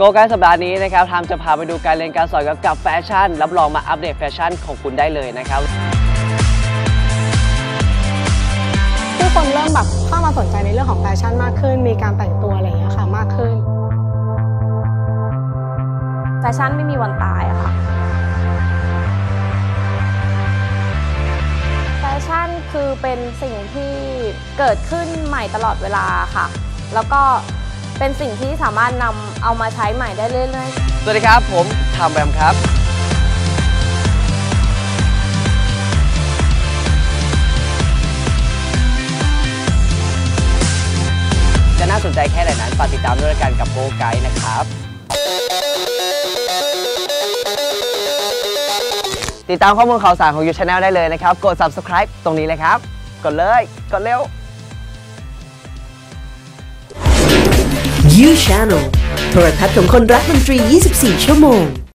โกไกด์สัปดาห์นี้นะครับทามจะพาไปดูการเรียนการสอนเกี่ยวกับแฟชั่น รับรองมาอัปเดตแฟชั่นของคุณได้เลยนะครับผู้คนเริ่มแบบเข้ามาสนใจในเรื่องของแฟชั่นมากขึ้น มีการแต่งตัวอะไรอย่างเงี้ยค่ะมากขึ้น แฟชั่นไม่มีวันตายอะค่ะ แฟชั่นคือเป็นสิ่งที่เกิดขึ้นใหม่ตลอดเวลาค่ะ แล้วก็ เป็นสิ่งที่สามารถนำเอามาใช้ใหม่ได้เรื่อยๆ สวัสดีครับ ผมทามแบมครับ จะน่าสนใจแค่ไหนนั้นฝากติดตามด้วยกันกับโกไกด์นะครับ ติดตามข้อมูลข่าวสารของยูชาแนลได้เลยนะครับ กด subscribe ตรงนี้เลยครับ กดเลย กดเร็ว You Channel โทรทัศน์ของคนรักดนตรี 24 ชั่วโมง